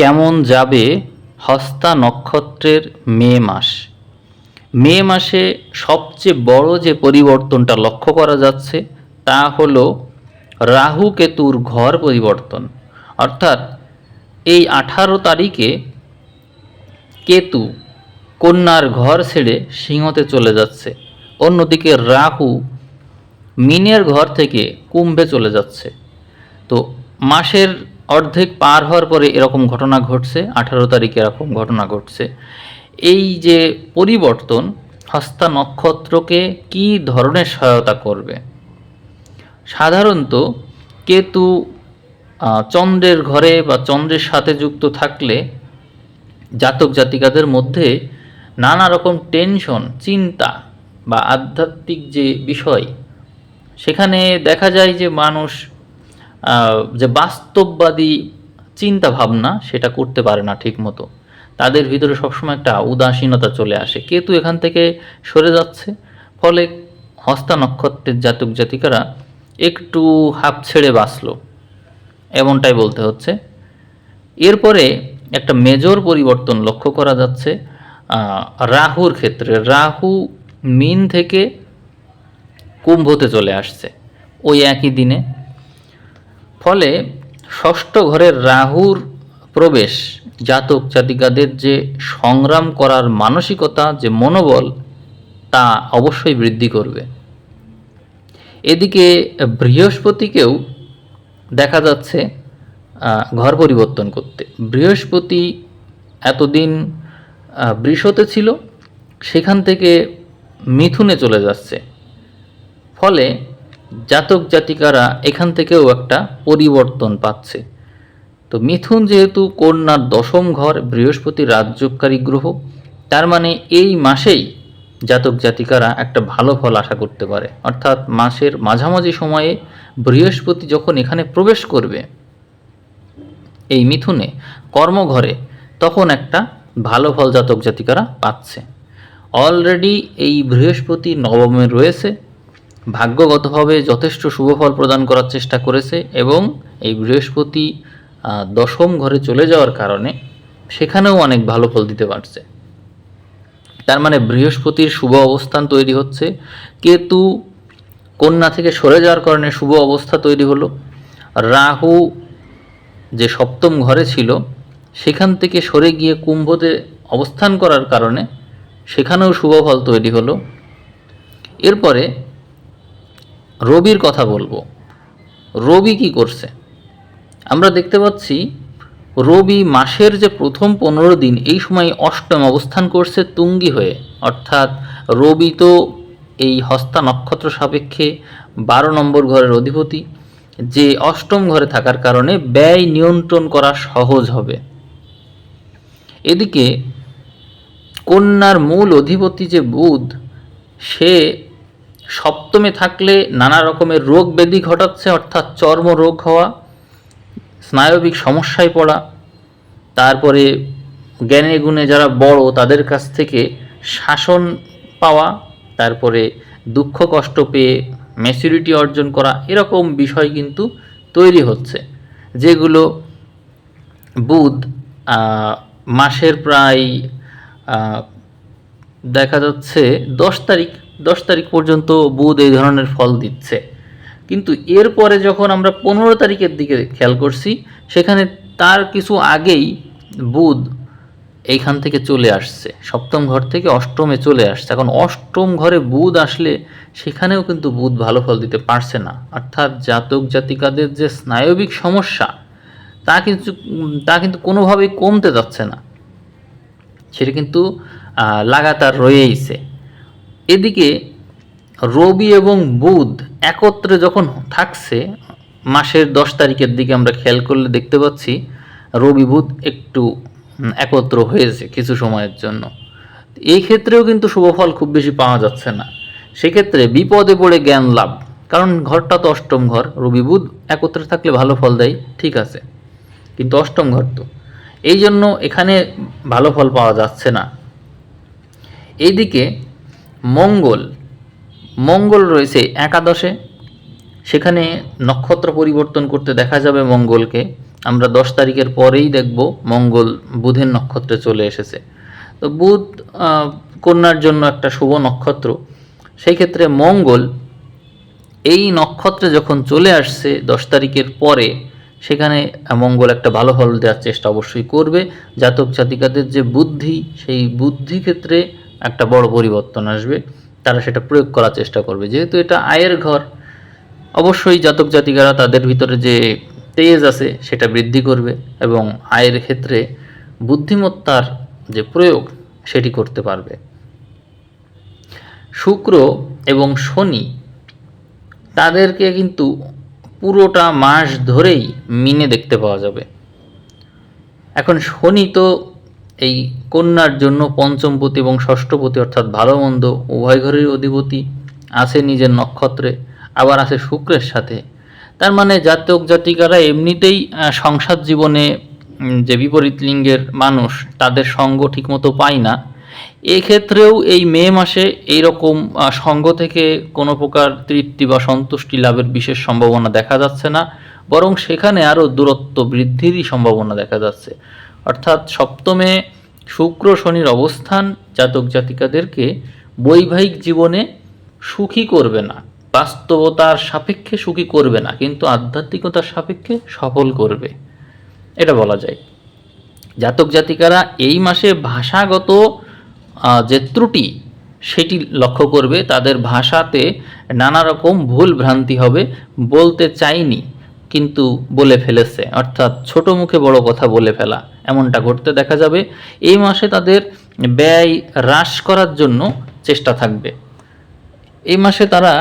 কেমন যাবে হস্তা নক্ষত্রের মে মাস? মে মাসে সবচেয়ে বড় যে পরিবর্তনটা লক্ষ্য করা যাচ্ছে তা হলো রাহু কেতুর ঘর পরিবর্তন। অর্থাৎ এই আঠারো তারিখে কেতু কন্যার ঘর ছেড়ে সিংহতে চলে যাচ্ছে। অন্যদিকে রাহু মিনের ঘর থেকে কুম্ভে চলে যাচ্ছে। তো মাসের অর্ধেক পার হওয়ার পরে এরকম ঘটনা ঘটছে, আঠারো তারিখে এরকম ঘটনা ঘটছে। এই যে পরিবর্তন, হস্তা নক্ষত্রকে কি ধরনের সহায়তা করবে? সাধারণত কেতু চন্দ্রের ঘরে বা চন্দ্রের সাথে যুক্ত থাকলে জাতক জাতিকাদের মধ্যে নানা রকম টেনশন, চিন্তা বা আধ্যাত্মিক যে বিষয়, সেখানে দেখা যায় যে মানুষ যে বাস্তববাদী চিন্তা ভাবনা সেটা করতে পারে না ঠিক মতো তাদের ভিতরে সবসময় একটা উদাসীনতা চলে আসে। কেতু এখান থেকে সরে যাচ্ছে, ফলে হস্তা নক্ষত্রের জাতক জাতিকারা একটু হাফ ছেড়ে বাঁচলো। এমনটাই বলতে হচ্ছে। এরপরে একটা মেজর পরিবর্তন লক্ষ্য করা যাচ্ছে রাহুর ক্ষেত্রে। রাহু মিন থেকে কুম্ভতে চলে আসছে। ওই একই দিনে ফলে ষষ্ঠ ঘরের রাহুর প্রবেশ, জাতক জাতিকাদের যে সংগ্রাম করার মানসিকতা, যে মনোবল, তা অবশ্যই বৃদ্ধি করবে। এদিকে বৃহস্পতিকেও দেখা যাচ্ছে ঘর পরিবর্তন করতে। বৃহস্পতি এতদিন বৃষতে ছিল, সেখান থেকে মিথুনে চলে যাচ্ছে। ফলে জাতক জাতিকারা এখান থেকেও একটা পরিবর্তন পাচ্ছে। তো মিথুন যেহেতু কন্যার দশম ঘর, বৃহস্পতি রাজ্যকারী গ্রহ, তার মানে এই মাসেই জাতক জাতিকারা একটা ভালো ফল আশা করতে পারে। অর্থাৎ মাসের মাঝামাঝি সময়ে বৃহস্পতি যখন এখানে প্রবেশ করবে, এই মিথুনে কর্মঘরে, তখন একটা ভালো ফল জাতক জাতিকারা পাচ্ছে। অলরেডি এই বৃহস্পতি নবমে রয়েছে ভাগ্যগতভাবে যথেষ্ট শুভ ফল প্রদান করার চেষ্টা করেছে এবং এই বৃহস্পতি দশম ঘরে চলে যাওয়ার কারণে সেখানেও অনেক ভালো ফল দিতে পারছে। তার মানে বৃহস্পতির শুভ অবস্থান তৈরি হচ্ছে। কেতু কন্যা থেকে সরে যাওয়ার কারণে শুভ অবস্থা তৈরি হলো। রাহু যে সপ্তম ঘরে ছিল, সেখান থেকে সরে গিয়ে কুম্ভতে অবস্থান করার কারণে সেখানেও শুভ ফল তৈরি হলো। এরপরে রবির কথা বলব। রবি কি করছে? আমরা দেখতে পাচ্ছি, রবি মাসের যে প্রথম পনেরো দিন, এই সময় অষ্টম অবস্থান করছে তুঙ্গি হয়ে। অর্থাৎ রবি তো এই হস্তা নক্ষত্র সাপেক্ষে বারো নম্বর ঘরের অধিপতি, যে অষ্টম ঘরে থাকার কারণে ব্যয় নিয়ন্ত্রণ করা সহজ হবে। এদিকে কন্যার মূল অধিপতি যে বুধ, সে সপ্তমে থাকলে নানা রকমের রোগ ব্যাধি ঘটাচ্ছে, অর্থাৎ চর্ম রোগ হওয়া, স্নায়বিক সমস্যায় পড়া, তারপরে জ্ঞানে গুণে যারা বড়, তাদের কাছ থেকে শাসন পাওয়া, তারপরে দুঃখ কষ্ট পেয়ে ম্যাচুরিটি অর্জন করা, এরকম বিষয় কিন্তু তৈরি হচ্ছে, যেগুলো বুধ মাসের প্রায় দেখা যাচ্ছে দশ তারিখ দশ তারিখ পর্যন্ত বুধ এই ধরনের ফল দিচ্ছে। কিন্তু এরপরে যখন আমরা পনেরো তারিখের দিকে খেয়াল করছি, সেখানে তার কিছু আগেই বুধ এইখান থেকে চলে আসছে। সপ্তম ঘর থেকে অষ্টমে চলে আসছে। এখন অষ্টম ঘরে বুধ আসলে সেখানেও কিন্তু বুধ ভালো ফল দিতে পারছে না। অর্থাৎ জাতক জাতিকাদের যে স্নায়বিক সমস্যা, তা কিন্তু তা কিন্তু কোনোভাবেই কমতে যাচ্ছে না। সেটা কিন্তু লাগাতার রয়েইছে। এদিকে রবি এবং বুধ একত্রে যখন থাকছে, মাসের দশ তারিখের দিকে আমরা খেয়াল করলে দেখতে পাচ্ছি রবি বুধ একটু একত্র হয়েছে কিছু সময়ের জন্য। এই ক্ষেত্রেও কিন্তু শুভফল খুব বেশি পাওয়া যাচ্ছে না। সেক্ষেত্রে বিপদে পড়ে জ্ঞান লাভ, কারণ ঘরটা তো অষ্টম ঘর, রবি বুধ একত্রে থাকলে ভালো ফল দেয়, ঠিক আছে, কিন্তু অষ্টম ঘর তো। এই জন্য এখানে ভালো ফল পাওয়া যাচ্ছে না। এইদিকে মঙ্গল। মঙ্গল রয়েছে একাদশে। সেখানে নক্ষত্র পরিবর্তন করতে দেখা যাবে মঙ্গলকে। আমরা দশ তারিখের পরেই দেখব মঙ্গল বুধের নক্ষত্রে চলে এসেছে। তো বুধ কন্যার জন্য একটা শুভ নক্ষত্র। সেই ক্ষেত্রে মঙ্গল এই নক্ষত্রে যখন চলে আসছে দশ তারিখের পরে, সেখানে মঙ্গল একটা ভালো ফল দেওয়ার চেষ্টা অবশ্যই করবে। জাতক জাতিকাদের যে বুদ্ধি, সেই বুদ্ধি ক্ষেত্রে একটা বড় পরিবর্তন আসবে, তারা সেটা প্রয়োগ করার চেষ্টা করবে। যেহেতু এটা আয়ের ঘর, অবশ্যই জাতক জাতিকারা তাদের ভিতরে যে তেজ আছে সেটা বৃদ্ধি করবে এবং আয়ের ক্ষেত্রে বুদ্ধিমত্তার যে প্রয়োগ সেটি করতে পারবে। শুক্র এবং শনি তাদেরকে কিন্তু পুরোটা মাস ধরেই মিনে দেখতে পাওয়া যাবে। এখন শনি তো এই কন্যার জন্য পঞ্চমপতি এবং ষষ্ঠপতি অর্থাৎ ভালো মন্দ উভয় ঘরের অধিপতি আছে নিজের নক্ষত্রে আবার আছে শুক্রের সাথে। তার মানে জাতক জাতিকারা এমনিতেই সংসার জীবনে যে বিপরীত লিঙ্গের মানুষ তাদের সঙ্গ ঠিকমতো পায় না। এক্ষেত্রেও এই মে মাসে এইরকম আহ, সঙ্গ থেকে কোনো প্রকার তৃপ্তি বা সন্তুষ্টি লাভের বিশেষ সম্ভাবনা দেখা যাচ্ছে না বরং সেখানে আরও দূরত্ব বৃদ্ধিরই সম্ভাবনা দেখা যাচ্ছে। অর্থাৎ সপ্তমে শুক্র শনির অবস্থান জাতক জাতিকাদেরকে বৈবাহিক জীবনে সুখী করবে না, বাস্তবতার সাপেক্ষে সুখী করবে না, কিন্তু আধ্যাত্মিকতার সাপেক্ষে সফল করবে। এটা বলা যায়। জাতক জাতিকারা এই মাসে ভাষাগত যে ত্রুটি, সেটি লক্ষ্য করবে। তাদের ভাষাতে নানা রকম ভুল ভ্রান্তি হবে, বলতে চাইনি কিন্তু বলে ফেলেছে। অর্থাৎ ছোট মুখে বড় কথা বলে ফেলা। এমনটা ঘটতে দেখা যাবে। এই মাসে তাদের ব্যয় হ্রাস করার জন্য চেষ্টা থাকবে। এই মাসে তারা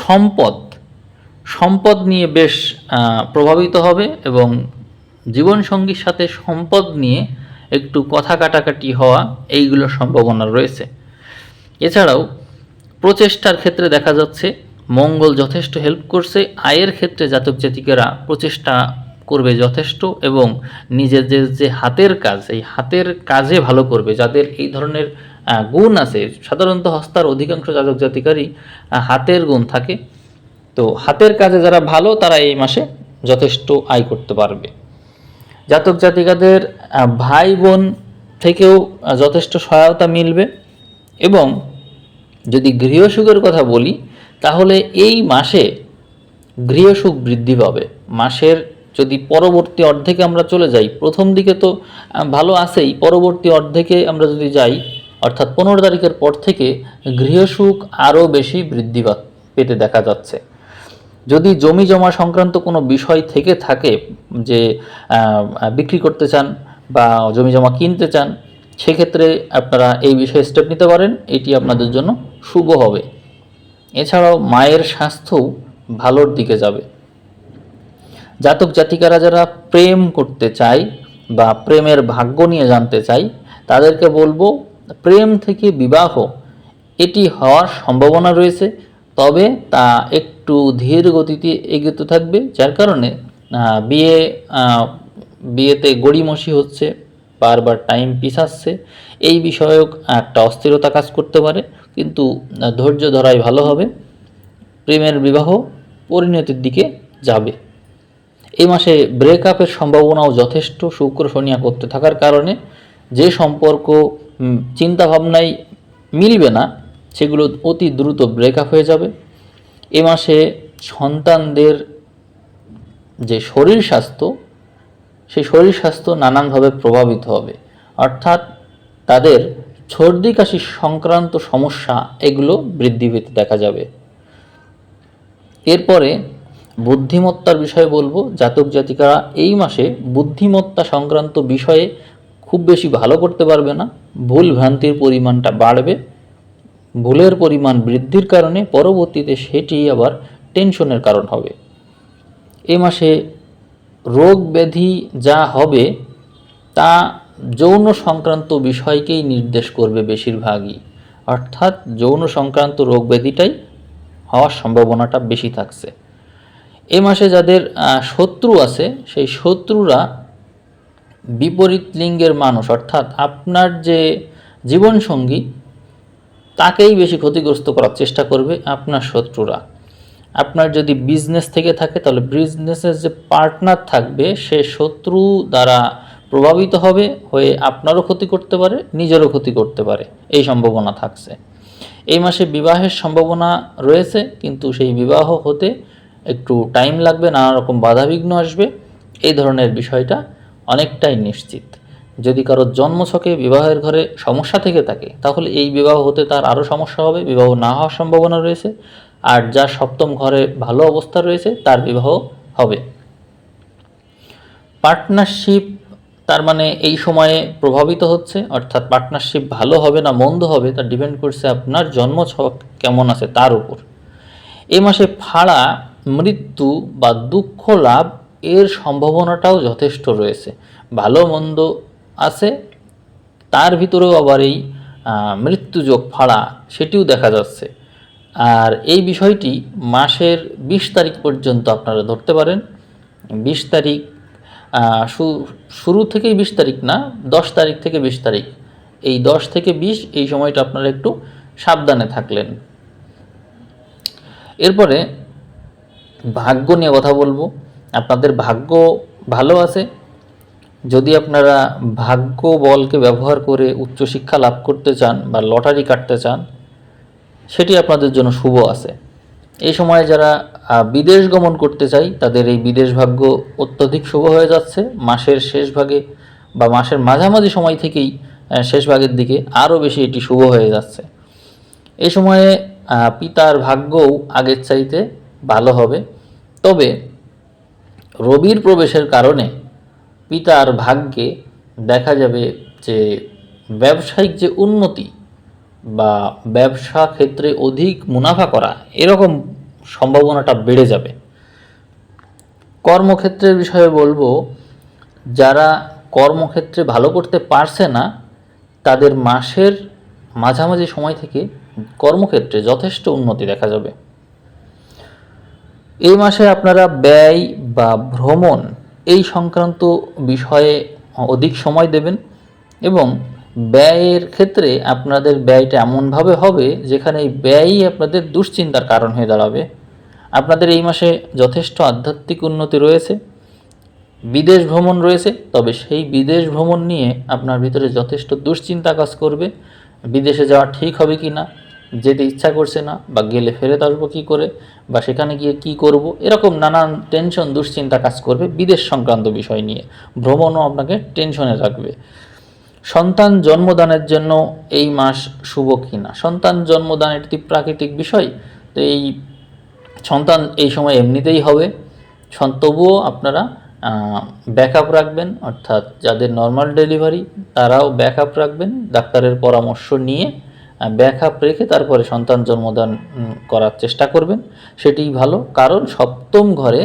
সম্পদ সম্পদ নিয়ে বেশ প্রভাবিত হবে এবং জীবনসঙ্গীর সাথে সম্পদ নিয়ে একটু কথা কাটাকাটি হওয়া এইগুলোর সম্ভাবনা রয়েছে। এছাড়াও প্রচেষ্টার ক্ষেত্রে দেখা যাচ্ছে মঙ্গল যথেষ্ট হেল্প করছে, আয়ের ক্ষেত্রে জাতক জাতিকেরা প্রচেষ্টা করবে যথেষ্ট এবং নিজেদের যে হাতের কাজ, এই হাতের কাজে ভালো করবে। যাদের এই ধরনের গুণ আছে, সাধারণত হস্তার অধিকাংশ জাতক জাতিকারই হাতের গুণ থাকে। তো হাতের কাজে যারা ভালো, তারা এই মাসে যথেষ্ট আয় করতে পারবে। জাতক জাতিকাদের ভাই বোন থেকেও যথেষ্ট সহায়তা মিলবে এবং যদি গৃহসুখের কথা বলি তাহলে এই মাসে গৃহসুখ বৃদ্ধি পাবে। মাসের যদি পরবর্তী অর্ধেকে আমরা চলে যাই, প্রথম দিকে তো ভালো আছেই, পরবর্তী অর্ধেকে আমরা যদি যাই, অর্থাৎ পনেরো তারিখের পর থেকে গৃহসুখ আরও বেশি বৃদ্ধি পেতে দেখা যাচ্ছে। যদি জমি জমা সংক্রান্ত কোনো বিষয় থেকে থাকে যে বিক্রি করতে চান বা জমি জমা কিনতে চান, সেক্ষেত্রে আপনারা এই বিষয়ে স্টেপ নিতে পারেন। এটি আপনাদের জন্য শুভ হবে। এছাড়াও মায়ের স্বাস্থ্যও ভালোর দিকে যাবে। জাতক জাতিকারা যারা প্রেম করতে চায় বা প্রেমের ভাগ্য নিয়ে জানতে চাই তাদেরকে বলব প্রেম থেকে বিবাহ। এটি হওয়ার সম্ভাবনা রয়েছে, তবে তা একটু ধীর গতিতে এগোতে থাকবে, যার কারণে বিয়ে বিয়েতে গড়িমসি হচ্ছে। বারবার টাইম পিছাচ্ছে এই বিষয়ক একটা অস্থিরতা কাজ করতে পারে। কিন্তু ধৈর্য ধরাই ভালো হবে। প্রেমের বিবাহ পরিণতির দিকে যাবে। এই মাসে ব্রেকআপের সম্ভাবনাও যথেষ্ট। শুক্র শনিয়া করতে থাকার কারণে যে সম্পর্ক চিন্তাভাবনায় মিলবে না, সেগুলো অতি দ্রুত ব্রেকআপ হয়ে যাবে। এ মাসে সন্তানদের যে শরীর স্বাস্থ্য সেই শরীর স্বাস্থ্য নানানভাবে প্রভাবিত হবে। অর্থাৎ তাদের সর্দি, কাশি সংক্রান্ত সমস্যা এগুলো বৃদ্ধি পেতে দেখা যাবে। এরপরে বুদ্ধিমত্তার বিষয়ে বলব, জাতক জাতিকারা এই মাসে বুদ্ধিমত্তা সংক্রান্ত বিষয়ে খুব বেশি ভালো করতে পারবে না। ভুল ভ্রান্তির পরিমাণটা বাড়বে। ভুলের পরিমাণ বৃদ্ধির কারণে পরবর্তীতে সেটি আবার টেনশনের কারণ হবে। এই মাসে রোগ ব্যাধি যা হবে তা যৌন সংক্রান্ত বিষয়কেই নির্দেশ করবে বেশিরভাগই। অর্থাৎ যৌন সংক্রান্ত রোগ ব্যাধিটাই হওয়ার সম্ভাবনাটা বেশি থাকছে। এ মাসে যাদের শত্রু আছে, সেই শত্রুরা বিপরীত লিঙ্গের মানুষ, অর্থাৎ আপনার যে জীবনসঙ্গী, তাকেই বেশি ক্ষতিগ্রস্ত করার চেষ্টা করবে আপনার শত্রুরা। আপনার যদি বিজনেস থেকে থাকে, তাহলে বিজনেসের যে পার্টনার থাকবে, সে শত্রু দ্বারা প্রভাবিত হবে, হয়ে আপনারও ক্ষতি করতে পারে, নিজেরও ক্ষতি করতে পারে। এই সম্ভাবনা থাকছে। এই মাসে বিবাহের সম্ভাবনা রয়েছে, কিন্তু সেই বিবাহ হতে একটু টাইম লাগবে, নানা রকম বাধাবিঘ্ন আসবে। এই ধরনের বিষয়টা অনেকটাই নিশ্চিত। যদি কারোর জন্মছকে বিবাহের ঘরে সমস্যা থেকে থাকে, তাহলে এই বিবাহ হতে তার আরও সমস্যা হবে, বিবাহ না হওয়ার সম্ভাবনা রয়েছে। আর যার সপ্তম ঘরে ভালো অবস্থা রয়েছে, তার বিবাহ হবে। পার্টনারশিপ তার মানে এই সময়ে প্রভাবিত হচ্ছে, অর্থাৎ পার্টনারশিপ ভালো হবে না মন্দ হবে, তা ডিপেন্ড করছে আপনার জন্ম ছক কেমন আছে তার উপর। এই মাসে ফাড়া, মৃত্যু বা দুঃখ লাভ এর সম্ভাবনাটাও যথেষ্ট রয়েছে। ভালো মন্দ আছে, তার ভিতরেও আবার এই মৃত্যুযোগ ফাড়া, সেটিও দেখা যাচ্ছে। আর এই বিষয়টি মাসের বিশ তারিখ পর্যন্ত আপনারা ধরতে পারেন। বিশ তারিখ শু- শুরু থেকেই বিশ তারিখ না, দশ তারিখ থেকে বিশ তারিখ। এই দশ থেকে বিশ এই সময়টা আপনারা একটু সাবধানে থাকলেন। এরপরে ভাগ্য নিয়ে কথা বলব। আপনাদের ভাগ্য ভালো আছে। যদি আপনারা ভাগ্য বলকে ব্যবহার করে উচ্চশিক্ষা লাভ করতে চান বা লটারি কাটতে চান সেটি আপনাদের জন্য শুভ আছে। এই সময়ে যারা বিদেশ গমন করতে চাই, তাদের এই বিদেশ ভাগ্য অত্যধিক শুভ হয়ে যাচ্ছে। মাসের শেষ ভাগে বা মাসের মাঝামাঝি সময় থেকেই শেষ ভাগের দিকে আরও বেশি এটি শুভ হয়ে যাচ্ছে। এই সময়ে পিতার ভাগ্যও আগের চাইতে ভালো হবে। তবে রবির প্রবেশের কারণে পিতার ভাগ্যে দেখা যাবে যে, ব্যবসায়িক যে উন্নতি বা ব্যবসা ক্ষেত্রে অধিক মুনাফা করা, এরকম সম্ভাবনাটা বেড়ে যাবে। কর্মক্ষেত্রের বিষয়ে বলব, যারা কর্মক্ষেত্রে ভালো করতে পারছে না, তাদের মাসের মাঝামাঝি সময় থেকে কর্মক্ষেত্রে যথেষ্ট উন্নতি দেখা যাবে। এই মাসে আপনারা ব্যয় বা ভ্রমণ এই সংক্রান্ত বিষয়ে অধিক সময় দেবেন এবং ব্যয়ের ক্ষেত্রে আপনাদের ব্যয়টা এমনভাবে হবে যেখানে এই ব্যয়ই আপনাদের দুশ্চিন্তার কারণ হয়ে দাঁড়াবে। আপনাদের এই মাসে যথেষ্ট আধ্যাত্মিক উন্নতি রয়েছে, বিদেশ ভ্রমণ রয়েছে, তবে সেই বিদেশ ভ্রমণ নিয়ে আপনার ভিতরে যথেষ্ট দুশ্চিন্তা কাজ করবে। বিদেশে যাওয়া ঠিক হবে কি না যেতে ইচ্ছা করছে না, বা গেলে ফেরত আসব কী করে, বা সেখানে গিয়ে কি করব, এরকম নানান টেনশন দুশ্চিন্তা কাজ করবে বিদেশ সংক্রান্ত বিষয় নিয়ে। ভ্রমণও আপনাকে টেনশনে রাখবে। সন্তান জন্মদানের জন্য এই মাস শুভ কি না সন্তান জন্মদান একটি প্রাকৃতিক বিষয়? তো এই সন্তান এই সময় এমনিতেই হবে। তবুও আপনারা ব্যাকআপ রাখবেন, অর্থাৎ যাদের নর্মাল ডেলিভারি তারাও ব্যাকআপ রাখবেন, ডাক্তারের পরামর্শ নিয়ে ব্যাকআপ রেখে তারপরে সন্তান জন্মদান করার চেষ্টা করবেন। সেটিই ভালো। কারণ সপ্তম ঘরে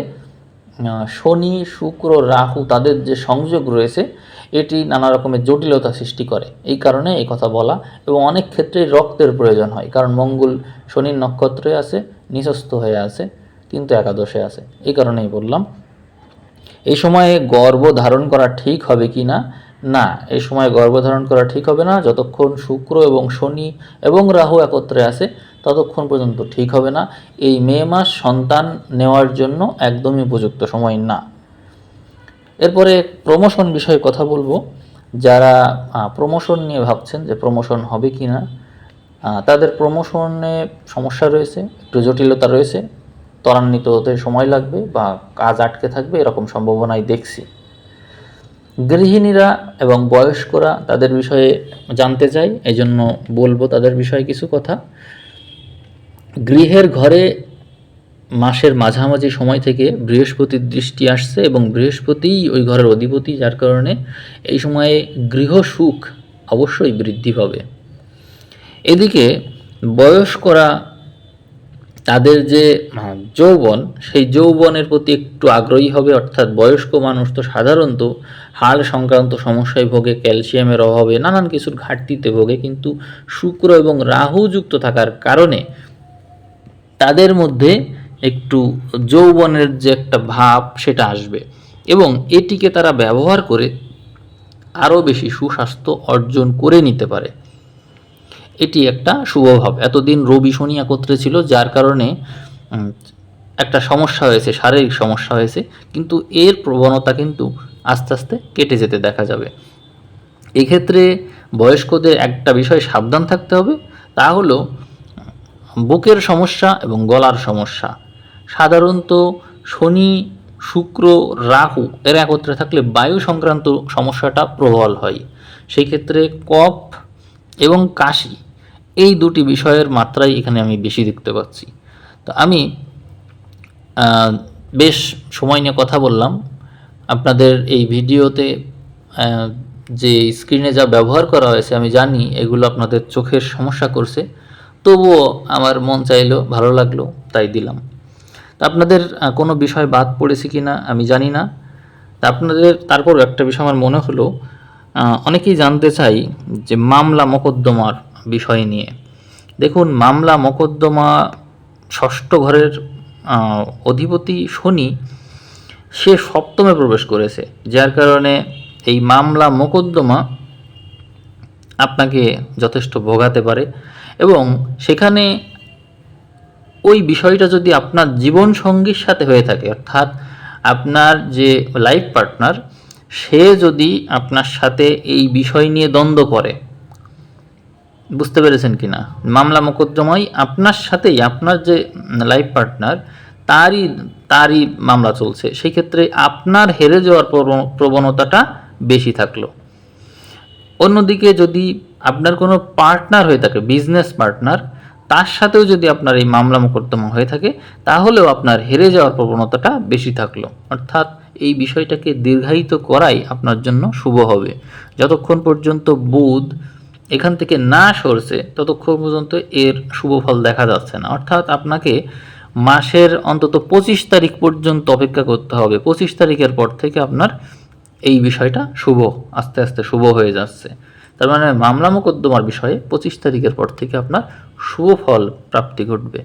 শনি, শুক্র, রাহু তাদের যে সংযোগ রয়েছে এটি নানা রকমের জটিলতা সৃষ্টি করে। এই কারণে এই কথা বলা এবং অনেক ক্ষেত্রে রক্তের প্রয়োজন হয়। কারণ মঙ্গল শনির নক্ষত্রে আছে নিঃস্ত হয়ে আছে, কিন্তু একাদশে আছে। এই কারণেই বললাম, এই সময়ে গর্ভ ধারণ করা ঠিক হবে কি না? না, এই সময় গর্ভ ধারণ করা ঠিক হবে না। যতক্ষণ শুক্র এবং শনি এবং রাহু একত্রে আছে, ততক্ষণ পর্যন্ত ঠিক হবে না। এই মে মাস সন্তান নেওয়ার জন্য একদমই উপযুক্ত সময় না। এরপরে প্রমোশন বিষয়ে কথা বলব। যারা প্রমোশন নিয়ে ভাবছেন যে প্রমোশন হবে কি না তাদের প্রমোশনে সমস্যা রয়েছে, একটু জটিলতা রয়েছে, ত্বরান্বিত হতে সময় লাগবে বা কাজ আটকে থাকবে, এরকম সম্ভাবনাই দেখছি। গৃহিণীরা এবং বয়স্করা তাদের বিষয়ে জানতে চাই এই জন্য বলব তাদের বিষয়ে কিছু কথা। গৃহের ঘরে মাসের মাঝামাঝি সময় থেকে বৃহস্পতির দৃষ্টি আসছে এবং বৃহস্পতিই ওই ঘরের অধিপতি, যার কারণে এই সময়ে গৃহ সুখ অবশ্যই বৃদ্ধি পাবে। এদিকে বয়স্করা তাদের যে যৌবন, সেই যৌবনের প্রতি একটু আগ্রহী হবে, অর্থাৎ বয়স্ক মানুষ তো সাধারণত হাড় সংক্রান্ত সমস্যায় ভোগে, ক্যালসিয়ামের অভাবে, নানান কিছুর ঘাটতিতে ভোগে, কিন্তু শুক্র এবং রাহু যুক্ত থাকার কারণে তাদের মধ্যে একটু যৌবনের যে একটা ভাব সেটা আসবে। এবং এটিকে তারা ব্যবহার করে আরও বেশি সুস্বাস্থ্য অর্জন করে নিতে পারে। এটি একটা শুভভাব এতদিন রবি শনি একত্রে ছিল, যার কারণে একটা সমস্যা হয়েছে, শারীরিক সমস্যা হয়েছে, কিন্তু এর প্রবণতা কিন্তু আস্তে আস্তে কেটে যেতে দেখা যাবে। এক্ষেত্রে বয়স্কদের একটা বিষয় সাবধান থাকতে হবে, তা হলো, বুকের সমস্যা এবং গলার সমস্যা। সাধারণত শনি, শুক্র, রাহু এর একত্রে থাকলে বায়ু সংক্রান্ত সমস্যাটা প্রবল হয়। সেই ক্ষেত্রে কফ এবং কাশি এই দুটি বিষয়ের মাত্রাই এখানে আমি বেশি দেখতে পাচ্ছি। তো আমি বেশ সময় নিয়ে কথা বললাম। আপনাদের এই ভিডিওতে যে স্ক্রিনে যা ব্যবহার করা হয়েছে আমি জানি এগুলো আপনাদের চোখের সমস্যা করছে। তবুও আমার মন চাইলো, ভালো লাগল, তাই দিলাম। আপনাদের কোনো বিষয় বাদ পড়েছে কি না আমি জানি না। আপনাদের তারপর একটা বিষয় আমার মনে হলো অনেকেই জানতে চাই যে মামলা মোকদ্দমার বিষয় নিয়ে। দেখুন, মামলা মোকদ্দমা ষষ্ঠ ঘরের অধিপতি শনি, সে সপ্তমে প্রবেশ করেছে, যার কারণে এই মামলা মোকদ্দমা আপনাকে যথেষ্ট ভোগাতে পারে এবং সেখানে ওই বিষয়টা যদি আপনার জীবন সঙ্গীর সাথে হয়ে থাকে, অর্থাৎ আপনার যে লাইফ পার্টনার সে যদি আপনার সাথে এই বিষয় নিয়ে দ্বন্দ্ব করে, বুঝতে পেরেছেন কি না মামলা মোকদ্দমায় আপনার সাথেই, আপনার যে লাইফ পার্টনার তারই তারই মামলা চলছে। সেই ক্ষেত্রে আপনার হেরে যাওয়ার প্রবণতাটা বেশি থাকল। অন্যদিকে যদি আপনার কোনো পার্টনার হয়ে থাকে বিজনেস পার্টনার তার সাথেও যদি আপনার এই মামলা মোকদ্দমা হয়ে থাকে, তাহলেও আপনার হেরে যাওয়ার প্রবণতাটা বেশি থাকল। অর্থাৎ এই বিষয়টাকে দীর্ঘায়িত করাই আপনার জন্য শুভ হবে। যতক্ষণ পর্যন্ত বুধ এখান থেকে না সরছে, ততক্ষণ পর্যন্ত এর শুভ ফল দেখা যাচ্ছে না। অর্থাৎ আপনাকে মাসের অন্তত পঁচিশ তারিখ পর্যন্ত অপেক্ষা করতে হবে। পঁচিশ তারিখের পর থেকে আপনার এই বিষয়টা শুভ, আস্তে আস্তে শুভ হয়ে যাচ্ছে। তার মানে মামলা মোকদ্দমার বিষয়ে পঁচিশ তারিখের পর থেকে আপনার শুভ ফল প্রাপ্তি ঘটবে।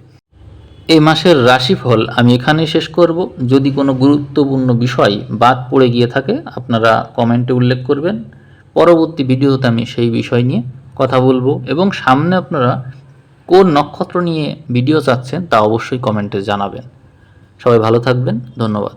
এই মাসের রাশিফল আমি এখানেই শেষ করব। যদি কোনো গুরুত্বপূর্ণ বিষয় বাদ পড়ে গিয়ে থাকে, আপনারা কমেন্টে উল্লেখ করবেন। পরবর্তী ভিডিওতে আমি সেই বিষয় নিয়ে কথা বলব এবং সামনে আপনারা কোন নক্ষত্র নিয়ে ভিডিও চাচ্ছেন তা অবশ্যই কমেন্টে জানাবেন। সবাই ভালো থাকবেন। ধন্যবাদ।